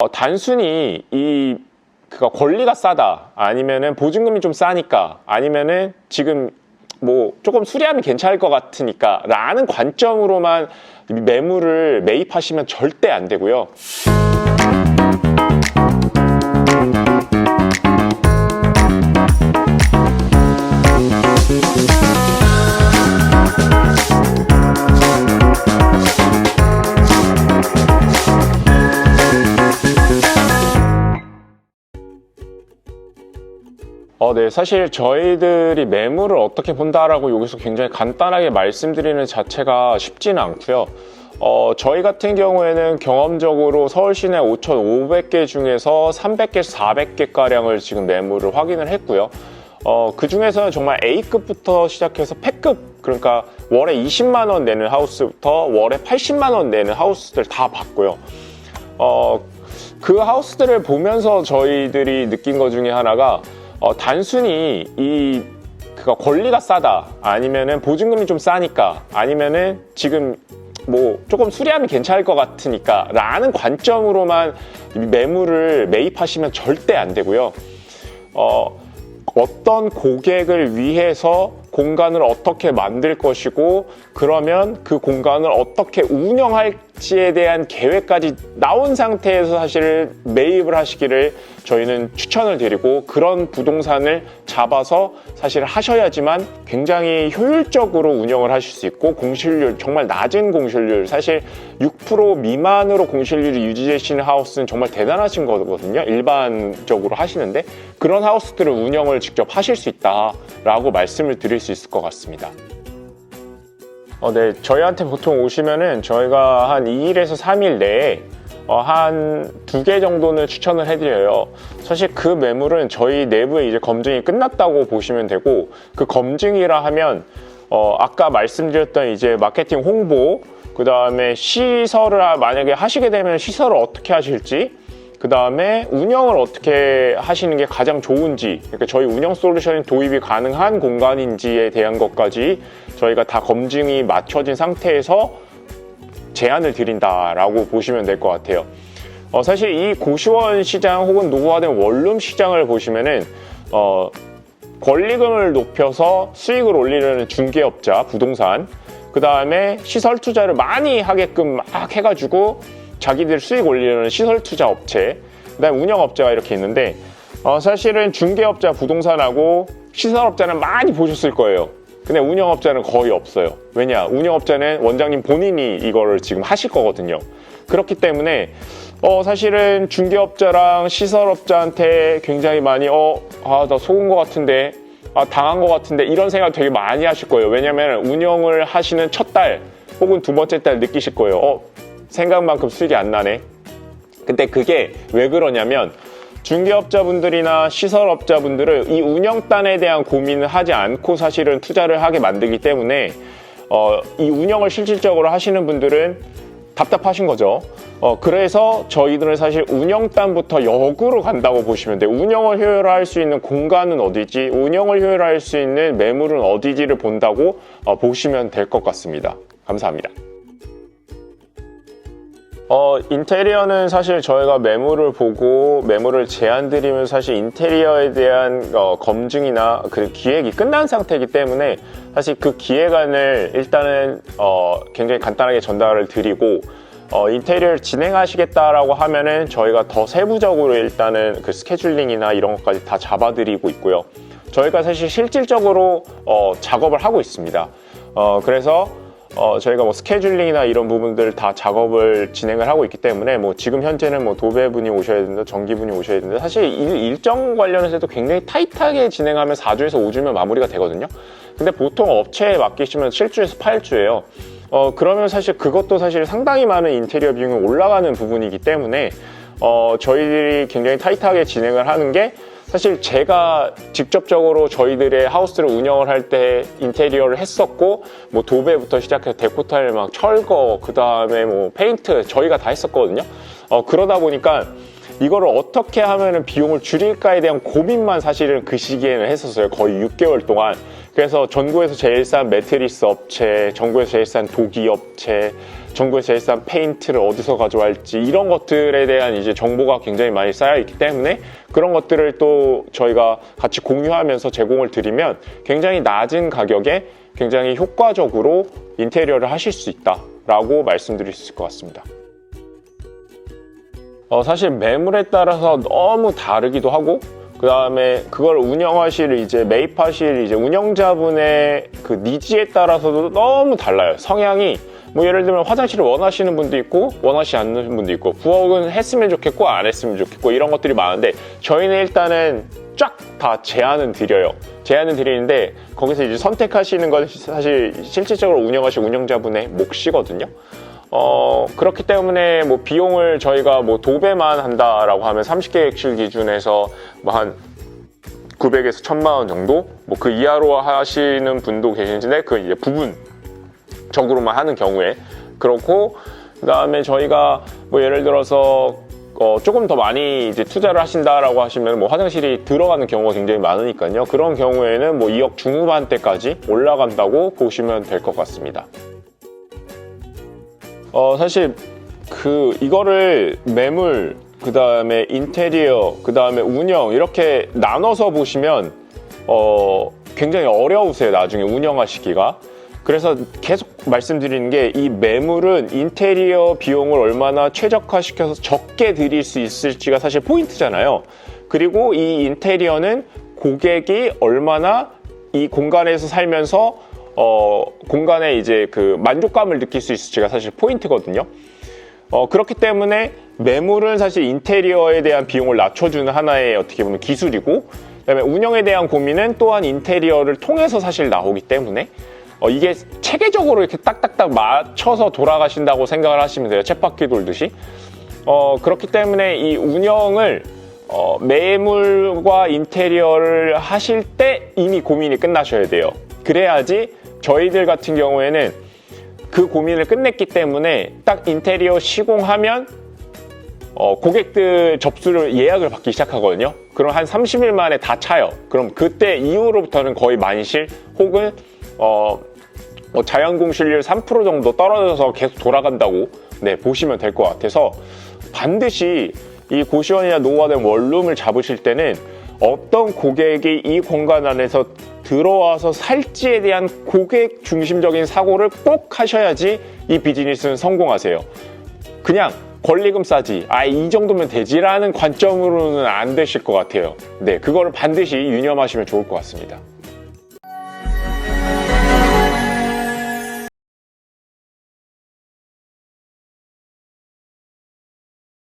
어, 단순히 이 그가 권리가 싸다 아니면은 보증금이 좀 싸니까 아니면은 지금 뭐 조금 수리하면 괜찮을 것 같으니까 라는 관점으로만 매물을 매입하시면 절대 안 되고요. 어, 네. 사실 저희들이 매물을 어떻게 본다라고 여기서 굉장히 간단하게 말씀드리는 자체가 쉽지는 않고요. 어, 저희 같은 경우에는 경험적으로 서울 시내 5,500개 중에서 300개에서 400개가량을 지금 매물을 확인을 했고요. 어, 그 중에서는 정말 A급부터 시작해서 P급, 그러니까 월에 20만원 내는 하우스부터 월에 80만원 내는 하우스들 다 봤고요. 어, 그 하우스들을 보면서 저희들이 느낀 것 중에 하나가 어, 단순히 이 그가 권리가 싸다 아니면은 보증금이 좀 싸니까 아니면은 지금 뭐 조금 수리하면 괜찮을 것 같으니까 라는 관점으로만 매물을 매입하시면 절대 안 되고요. 어, 어떤 고객을 위해서 공간을 어떻게 만들 것이고 그러면 그 공간을 어떻게 운영할지에 대한 계획까지 나온 상태에서 사실 매입을 하시기를 저희는 추천을 드리고 그런 부동산을 잡아서 사실 하셔야지만 굉장히 효율적으로 운영을 하실 수 있고 공실률 정말 낮은 공실률. 사실 6% 미만으로 공실률이 유지되시는 하우스는 정말 대단하신 거거든요. 일반적으로 하시는데 그런 하우스들을 운영을 직접 하실 수 있다라고 말씀을 드릴 수 있을 것 같습니다. 어, 네, 저희한테 보통 오시면은 저희가 한 2일에서 3일 내에 어, 한두 개 정도는 추천을 해드려요. 사실 그 매물은 저희 내부에 이제 검증이 끝났다고 보시면 되고 그 검증이라 하면 어, 아까 말씀드렸던 이제 마케팅 홍보 그 다음에 시설을 하- 만약에 하시게 되면 시설을 어떻게 하실지 그 다음에 운영을 어떻게 하시는 게 가장 좋은지, 그러니까 저희 운영 솔루션이 도입이 가능한 공간인지에 대한 것까지 저희가 다 검증이 맞춰진 상태에서 제안을 드린다라고 보시면 될 것 같아요. 어, 사실 이 고시원 시장 혹은 노후화된 원룸 시장을 보시면은 어, 권리금을 높여서 수익을 올리려는 중개업자, 부동산, 그 다음에 시설 투자를 많이 하게끔 막 해가지고 자기들 수익 올리려는 시설 투자 업체, 그 다음에 운영업자가 이렇게 있는데, 어, 사실은 중개업자, 부동산하고 시설업자는 많이 보셨을 거예요. 근데 운영업자는 거의 없어요. 왜냐? 운영업자는 원장님 본인이 이거를 지금 하실 거거든요. 그렇기 때문에 어, 사실은 중개업자랑 시설업자한테 굉장히 많이 어, 아, 나 속은 것 같은데, 아, 당한 것 같은데 이런 생각 되게 많이 하실 거예요. 왜냐면 운영을 하시는 첫 달 혹은 두 번째 달 느끼실 거예요. 어, 생각만큼 수익이 안 나네. 근데 그게 왜 그러냐면 중개업자분들이나 시설업자분들은 이 운영단에 대한 고민을 하지 않고 사실은 투자를 하게 만들기 때문에 어, 이 운영을 실질적으로 하시는 분들은 답답하신 거죠. 어, 그래서 저희들은 사실 운영단부터 역으로 간다고 보시면 돼요. 운영을 효율화할 수 있는 공간은 어디지, 운영을 효율화할 수 있는 매물은 어디지를 본다고 어, 보시면 될 것 같습니다. 감사합니다. 어, 인테리어는 사실 저희가 매물을 보고 매물을 제안 드리면 사실 인테리어에 대한 어, 검증이나 그 기획이 끝난 상태이기 때문에 사실 그 기획안을 일단은 어, 굉장히 간단하게 전달을 드리고 어, 인테리어를 진행하시겠다라고 하면은 저희가 더 세부적으로 일단은 그 스케줄링이나 이런 것까지 다 잡아드리고 있고요. 저희가 사실 실질적으로 어, 작업을 하고 있습니다. 어, 그래서 어, 저희가 뭐 스케줄링이나 이런 부분들 다 작업을 진행을 하고 있기 때문에 뭐 지금 현재는 뭐 도배분이 오셔야 된다, 전기분이 오셔야 된다. 사실 일, 일정 관련해서도 굉장히 타이트하게 진행하면 4주에서 5주면 마무리가 되거든요. 근데 보통 업체에 맡기시면 7주에서 8주예요. 어, 그러면 사실 그것도 사실 상당히 많은 인테리어 비용이 올라가는 부분이기 때문에 어, 저희들이 굉장히 타이트하게 진행을 하는 게 사실 제가 직접적으로 저희들의 하우스를 운영을 할 때 인테리어를 했었고 뭐 도배부터 시작해서 데코타일 막 철거 그 다음에 뭐 페인트 저희가 다 했었거든요. 어, 그러다 보니까 이거를 어떻게 하면은 비용을 줄일까에 대한 고민만 사실은 그 시기에는 했었어요. 거의 6개월 동안. 그래서 전국에서 제일 싼 매트리스 업체, 전국에서 제일 싼 도기 업체, 제일 싼 페인트를 어디서 가져갈지 이런 것들에 대한 이제 정보가 굉장히 많이 쌓여 있기 때문에 그런 것들을 또 저희가 같이 공유하면서 제공을 드리면 굉장히 낮은 가격에 굉장히 효과적으로 인테리어를 하실 수 있다라고 말씀드릴 수 있을 것 같습니다. 어, 사실 매물에 따라서 너무 다르기도 하고 그 다음에 그걸 운영하실 이제 매입하실 이제 운영자분의 그 니즈에 따라서도 너무 달라요. 성향이 뭐 예를 들면 화장실을 원하시는 분도 있고 원하시 않는 분도 있고 부엌은 했으면 좋겠고 안 했으면 좋겠고 이런 것들이 많은데 저희는 일단은 쫙 다 제안은 드려요. 제안은 드리는데 거기서 이제 선택하시는 건 사실 실질적으로 운영하실 운영자분의 몫이거든요. 어, 그렇기 때문에 뭐 비용을 저희가 뭐 도배만 한다라고 하면 30개 객실 기준에서 뭐한 900에서 1000만 원 정도? 뭐 그 이하로 하시는 분도 계시는데 그 이제 부분 적으로만 하는 경우에 그렇고 그 다음에 저희가 뭐 예를 들어서 어, 조금 더 많이 이제 투자를 하신다라고 하시면 뭐 화장실이 들어가는 경우가 굉장히 많으니까요. 그런 경우에는 뭐 2억 중후반대까지 올라간다고 보시면 될 것 같습니다. 어, 사실 그 이거를 매물, 그 다음에 인테리어, 그 다음에 운영 이렇게 나눠서 보시면 어, 굉장히 어려우세요. 나중에 운영하시기가. 그래서 계속 말씀드리는 게 이 매물은 인테리어 비용을 얼마나 최적화시켜서 적게 드릴 수 있을지가 사실 포인트잖아요. 그리고 이 인테리어는 고객이 얼마나 이 공간에서 살면서 어, 공간에 이제 그 만족감을 느낄 수 있을지가 사실 포인트거든요. 어, 그렇기 때문에 매물은 사실 인테리어에 대한 비용을 낮춰주는 하나의 어떻게 보면 기술이고, 그다음에 운영에 대한 고민은 또한 인테리어를 통해서 사실 나오기 때문에 어, 이게 체계적으로 이렇게 딱딱딱 맞춰서 돌아가신다고 생각을 하시면 돼요. 쳇바퀴 돌듯이. 어, 그렇기 때문에 이 운영을 어, 매물과 인테리어를 하실 때 이미 고민이 끝나셔야 돼요. 그래야지 저희들 같은 경우에는 그 고민을 끝냈기 때문에 딱 인테리어 시공하면 어, 고객들 접수를 예약을 받기 시작하거든요. 그럼 한 30일 만에 다 차요. 그럼 그때 이후로부터는 거의 만실 혹은 어, 뭐 자연 공실률 3% 정도 떨어져서 계속 돌아간다고 네, 보시면 될 것 같아서 반드시 이 고시원이나 노후화된 원룸을 잡으실 때는 어떤 고객이 이 공간 안에서 들어와서 살지에 대한 고객 중심적인 사고를 꼭 하셔야지 이 비즈니스는 성공하세요. 그냥 권리금 싸지, 아, 이 정도면 되지라는 관점으로는 안 되실 것 같아요. 네, 그거를 반드시 유념하시면 좋을 것 같습니다.